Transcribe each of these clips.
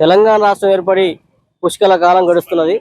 తెలంగాణ రాష్ట్రం ఏర్పడి పుష్కల కాలం గడుస్తున్నది.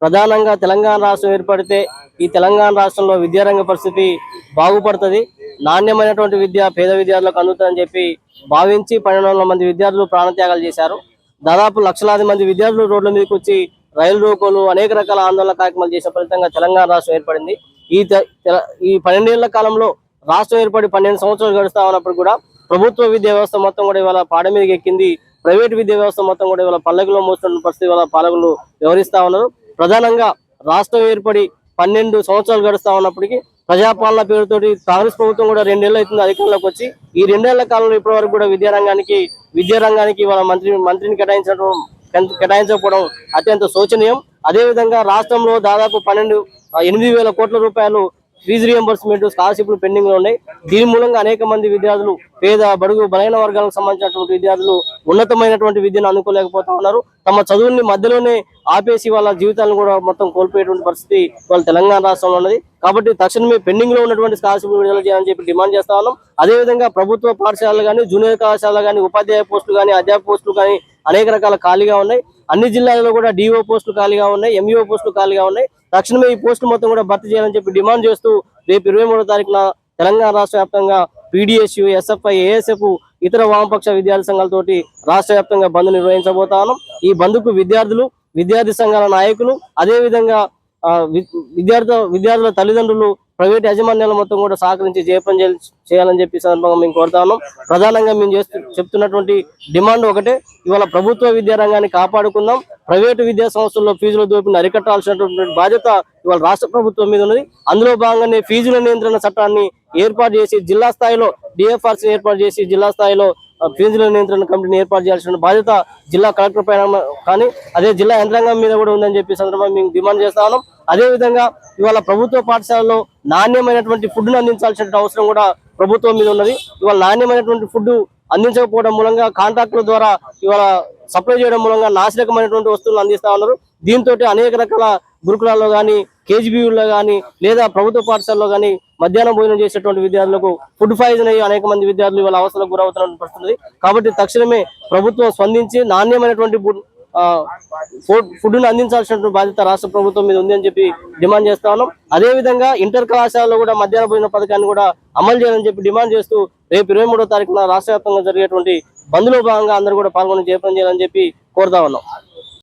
ప్రధానంగా తెలంగాణ రాష్ట్రం ఏర్పడితే ఈ తెలంగాణ రాష్ట్రంలో విద్యారంగ పరిస్థితి బాగుపడుతుంది. నాణ్యమైనటువంటి విద్య పేద విద్యార్థులకు అందుతుందని చెప్పి భావించి పన్నెండు వందల మంది విద్యార్థులు ప్రాణత్యాగాలు చేశారు. దాదాపు లక్షలాది మంది విద్యార్థులు రోడ్ల మీదకి వచ్చి రైలు రోకోలు అనేక రకాల ఆందోళన కార్యక్రమాలు చేసిన ఫలితంగా తెలంగాణ రాష్ట్రం ఏర్పడింది. ఈ తెల- ఈ పన్నెండేళ్ళ కాలంలో రాష్ట్రం ఏర్పడి పన్నెండు సంవత్సరాలు గడుస్తా ఉన్నప్పుడు కూడా ప్రభుత్వ విద్యా వ్యవస్థ మొత్తం కూడా ఇవాళ పాడ మీదకి ఎక్కింది. ప్రైవేట్ విద్యా వ్యవస్థ మొత్తం కూడా ఇవాళ పల్లకిలో మోస్తున్న పరిస్థితి వల్ల పాలకులు వ్యవహరిస్తా ఉన్నారు. ప్రధానంగా రాష్ట్రం ఏర్పడి పన్నెండు సంవత్సరాలు గడుస్తా ఉన్నప్పటికీ ప్రజాపాలన పేరుతోటి కాంగ్రెస్ ప్రభుత్వం కూడా రెండేళ్ళు అవుతుంది అధికారంలోకి వచ్చి. ఈ రెండేళ్ళ కాలంలో ఇప్పటి వరకు కూడా విద్యారంగానికి విద్యారంగానికి వాళ్ళ మంత్రి మంత్రిని కేటాయించడం కేటాయించకపోవడం అత్యంత శోచనీయం. అదేవిధంగా రాష్ట్రంలో దాదాపు పన్నెండు ఎనిమిది వేల కోట్ల రూపాయలు ఫీజు రియంబర్స్మెంట్ స్కాలర్షిప్లు పెండింగ్లో ఉన్నాయి. దీని మూలంగా అనేక మంది విద్యార్థులు పేద బడుగు బలైన వర్గాలకు సంబంధించినటువంటి విద్యార్థులు ఉన్నతమైనటువంటి విద్యను అందుకోలేకపోతా ఉన్నారు. తమ చదువుల్ని మధ్యలోనే ఆపేసి వాళ్ళ జీవితాలను కూడా మొత్తం కోల్పోయేటువంటి పరిస్థితి వాళ్ళ తెలంగాణ రాష్ట్రంలో ఉన్నది. కాబట్టి తక్షణమే పెండింగ్లో ఉన్నటువంటి స్కాలర్షిప్ విడుదల చేయాలని చెప్పి డిమాండ్ చేస్తా ఉన్నాం. అదేవిధంగా ప్రభుత్వ పాఠశాలలు కానీ జూనియర్ కళాశాలలు కానీ ఉపాధ్యాయ పోస్టులు కానీ అధ్యాపక పోస్టులు కానీ అనేక రకాల ఖాళీగా ఉన్నాయి. అన్ని జిల్లాలలో కూడా డిఓ పోస్టులు ఖాళీగా ఉన్నాయి ఎంఈఓ పోస్టులు ఖాళీగా ఉన్నాయి. తక్షణమే ఈ పోస్టులు మొత్తం కూడా భర్తీ చేయాలని చెప్పి డిమాండ్ చేస్తూ రేపు ఇరవై మూడో తారీఖున తెలంగాణ రాష్ట్ర వ్యాప్తంగా పీడిఎస్యు ఎస్ఎఫ్ఐ ఏఎస్ఎఫ్ ఇతర వామపక్ష విద్యార్థి సంఘాలతోటి రాష్ట్ర వ్యాప్తంగా బంద్ నిర్వహించబోతాను ఈ బంద్కు విద్యార్థులు విద్యార్థి సంఘాల నాయకులు అదే విధంగా విద్యార్థి విద్యార్థుల తల్లిదండ్రులు ప్రైవేట్ యాజమాన్యాలు మొత్తం కూడా సహకరించి జయపం చేయాలని చెప్పి సందర్భంగా మేము కోరుతా ఉన్నాం. ప్రధానంగా మేము చేస్తూ చెప్తున్నటువంటి డిమాండ్ ఒకటే. ఇవాళ ప్రభుత్వ విద్యారంగాన్ని కాపాడుకుందాం. ప్రైవేటు విద్యా సంస్థల్లో ఫీజుల దోపిని అరికట్టాల్సినటువంటి బాధ్యత ఇవాళ రాష్ట్ర ప్రభుత్వం మీద ఉన్నది. అందులో భాగంగానే ఫీజుల నియంత్రణ చట్టాన్ని ఏర్పాటు చేసి జిల్లా స్థాయిలో డిఎఫ్ఆర్సీ ఏర్పాటు చేసి జిల్లా స్థాయిలో ఫీజుల నియంత్రణ కమిటీని ఏర్పాటు చేయాల్సిన బాధ్యత జిల్లా కలెక్టర్ పైన కానీ అదే జిల్లా యంత్రాంగం మీద కూడా ఉందని చెప్పి సందర్భంగా మేము డిమాండ్ చేస్తా ఉన్నాం. అదే విధంగా ఇవాళ ప్రభుత్వ పాఠశాలలో నాణ్యమైనటువంటి ఫుడ్ను అందించాల్సిన అవసరం కూడా ప్రభుత్వం మీద ఉన్నది. ఇవాళ నాణ్యమైనటువంటి ఫుడ్ అందించకపోవడం మూలంగా కాంట్రాక్టుల ద్వారా ఇవాళ సప్లై చేయడం మూలంగా నాశనకమైనటువంటి వస్తువులు అందిస్తా ఉన్నారు. దీంతో అనేక రకాల గురుకులాల్లో కానీ కేజీబీయూల్లో కానీ లేదా ప్రభుత్వ పాఠశాలలో కానీ మధ్యాహ్నం భోజనం చేసేటువంటి విద్యార్థులకు ఫుడ్ పాయిజన్ అయ్యి అనేక మంది విద్యార్థులు ఇవాళ అవసరాలకు గురవుతున్న పరిస్థితుంది కాబట్టి తక్షణమే ప్రభుత్వం స్పందించి నాణ్యమైనటువంటి ఫుడ్ ఆ, ఫుడ్ ఫుడ్ను అందించాల్సినటువంటి బాధ్యత రాష్ట్ర ప్రభుత్వం మీద ఉంది అని చెప్పి డిమాండ్ చేస్తా ఉన్నాం. అదే విధంగా ఇంటర్ కళాశాలలో కూడా మధ్యాహ్న భోజన పథకాన్ని కూడా అమలు చేయాలని చెప్పి డిమాండ్ చేస్తూ రేపు ఇరవై మూడో తారీఖున రాష్ట్ర వ్యాప్తంగా జరిగేటువంటి బంద్లో భాగంగా అందరూ కూడా పాల్గొని జయప్రం చేయాలని చెప్పి కోరుతా ఉన్నాం.